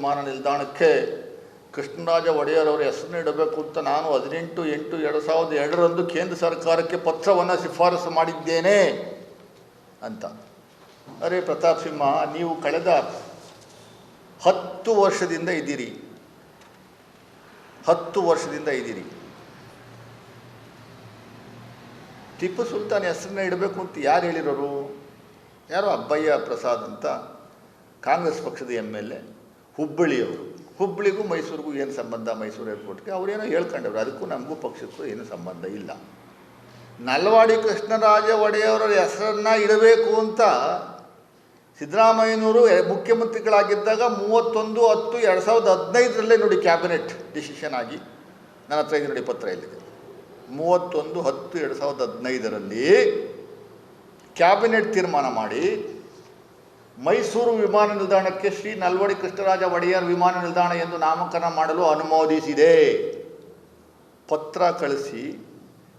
ವಿಮಾನ ನಿಲ್ದಾಣಕ್ಕೆ ಕೃಷ್ಣರಾಜ ಒಡೆಯರ್ ಅವರ ಹೆಸರನ್ನು ಇಡಬೇಕು ಅಂತ ನಾನು ಹದಿನೆಂಟು, ಎಂಟು, ಎರಡು ಸಾವಿರದ ಎರಡರಂದು ಕೇಂದ್ರ ಸರ್ಕಾರಕ್ಕೆ ಪತ್ರವನ್ನು ಶಿಫಾರಸು ಮಾಡಿದ್ದೇನೆ ಅಂತ. ಅರೆ ಪ್ರತಾಪ್ ಸಿಂಹ, ನೀವು ಕಳೆದ ಹತ್ತು ವರ್ಷದಿಂದ ಇದ್ದೀರಿ. ಹತ್ತು ವರ್ಷದಿಂದ ಇದ್ದೀರಿ. ಟಿಪ್ಪು ಸುಲ್ತಾನ್ ಹೆಸರನ್ನ ಇಡಬೇಕು ಅಂತ ಯಾರು ಹೇಳಿರೋರು? ಯಾರೋ ಅಬ್ಬಯ್ಯ ಪ್ರಸಾದ್ ಅಂತ ಕಾಂಗ್ರೆಸ್ ಪಕ್ಷದ ಎಂ ಎಲ್ ಎ. ಹುಬ್ಬಳ್ಳಿಯವರು. ಹುಬ್ಬಳ್ಳಿಗೂ ಮೈಸೂರಿಗೂ ಏನು ಸಂಬಂಧ? ಮೈಸೂರು ಏರ್ಪೋರ್ಟ್ಗೆ. ಅವರೇನೋ ಹೇಳ್ಕೊಂಡವ್ರು. ಅದಕ್ಕೂ ನಮಗೂ ಪಕ್ಷಕ್ಕೂ ಏನು ಸಂಬಂಧ ಇಲ್ಲ. ನಲ್ವಾಡಿ ಕೃಷ್ಣರಾಜ ಒಡೆಯವರ ಹೆಸರನ್ನ ಇಡಬೇಕು ಅಂತ ಸಿದ್ದರಾಮಯ್ಯನವರು ಮುಖ್ಯಮಂತ್ರಿಗಳಾಗಿದ್ದಾಗ ಮೂವತ್ತೊಂದು, ಹತ್ತು, ಎರಡು ಸಾವಿರದ ಹದಿನೈದರಲ್ಲೇ ನೋಡಿ ಕ್ಯಾಬಿನೆಟ್ ಡಿಸಿಷನ್ ಆಗಿ ನನ್ನ ಹತ್ರ ನೋಡಿ ಪತ್ರ ಇಲ್ಲಿದೆ. ಮೂವತ್ತೊಂದು, ಹತ್ತು, ಎರಡು ಸಾವಿರದ ಹದಿನೈದರಲ್ಲಿ ಕ್ಯಾಬಿನೆಟ್ ತೀರ್ಮಾನ ಮಾಡಿ ಮೈಸೂರು ವಿಮಾನ ನಿಲ್ದಾಣಕ್ಕೆ ಶ್ರೀ ನಲ್ವಡಿ ಕೃಷ್ಣರಾಜ ಒಡೆಯರ್ ವಿಮಾನ ನಿಲ್ದಾಣ ಎಂದು ನಾಮಕರಣ ಮಾಡಲು ಅನುಮೋದಿಸಿದೆ. ಪತ್ರ ಕಳಿಸಿ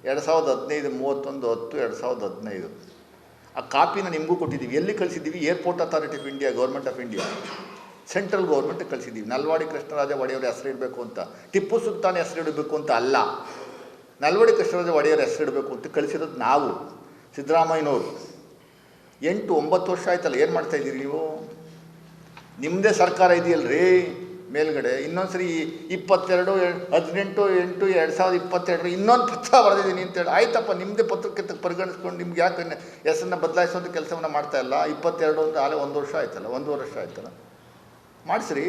ಎರಡು ಸಾವಿರದ ಹದಿನೈದು, ಮೂವತ್ತೊಂದು, ಹತ್ತು, ಎರಡು ಸಾವಿರದ ಹದಿನೈದು. ಆ ಕಾಪಿನ ನಿಮಗೂ ಕೊಟ್ಟಿದ್ದೀವಿ. ಎಲ್ಲಿ ಕಳಿಸಿದ್ದೀವಿ? Airport authority of India government of India central government ಕಳಿಸಿದ್ದೀವಿ. ನಲ್ವಾಡಿ Krishnaraja ಒಡೆಯವರ ಹೆಸರು ಇಡಬೇಕು ಅಂತ. ಟಿಪ್ಪು ಸುಲ್ತಾನ್ ಹೆಸರು ಇಡಬೇಕು ಅಂತ ಅಲ್ಲ. ನಲ್ವಡಿ ಕೃಷ್ಣರಾಜ ಒಡೆಯವರ ಹೆಸರು ಇಡಬೇಕು ಅಂತ ಕಳಿಸಿರೋದು ನಾವು, ಸಿದ್ದರಾಮಯ್ಯನವರು. ಎಂಟು ಒಂಬತ್ತು ವರ್ಷ ಆಯ್ತಲ್ಲ, ಏನು ಮಾಡ್ತಾ ಇದ್ದೀರಿ ನೀವು? ನಿಮ್ಮದೇ ಸರ್ಕಾರ ಇದೆಯಲ್ರಿ? ಮೇಲ್ಗಡೆ. ಇನ್ನೊಂದು ಸರಿ ಇಪ್ಪತ್ತೆರಡು ಹದಿನೆಂಟು, ಎಂಟು, ಎರಡು ಸಾವಿರದ ಇಪ್ಪತ್ತೆರಡು, ಇನ್ನೊಂದು ಪತ್ರ ಬರೆದಿದ್ದೀನಿ ಅಂತೇಳಿ ಆಯ್ತಪ್ಪ ನಿಮ್ಮದೇ ಪತ್ರಕ್ಕೆ ಪರಿಗಣಿಸ್ಕೊಂಡು ನಿಮ್ಗೆ ಯಾಕೆ ಹೆಸರನ್ನ ಬದಲಾಯಿಸೋದು ಕೆಲಸವನ್ನು ಮಾಡ್ತಾ ಇಲ್ಲ? ಇಪ್ಪತ್ತೆರಡು ಅಂತ ಆಲೇ ಒಂದು ವರ್ಷ ಆಯ್ತಲ್ಲ ಒಂದು ವರ್ಷ ಆಯ್ತಲ್ಲ. ಮಾಡಿಸ್ರಿ.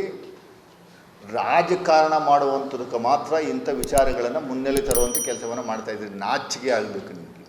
ರಾಜಕಾರಣ ಮಾಡುವಂಥದಕ್ಕೆ ಮಾತ್ರ ಇಂಥ ವಿಚಾರಗಳನ್ನು ಮುನ್ನೆಲೆ ತರುವಂಥ ಕೆಲಸವನ್ನು ಮಾಡ್ತಾ ಇದ್ದೀರಿ. ನಾಚಿಕೆ ಆಗಬೇಕು ನಿಮಗೆ.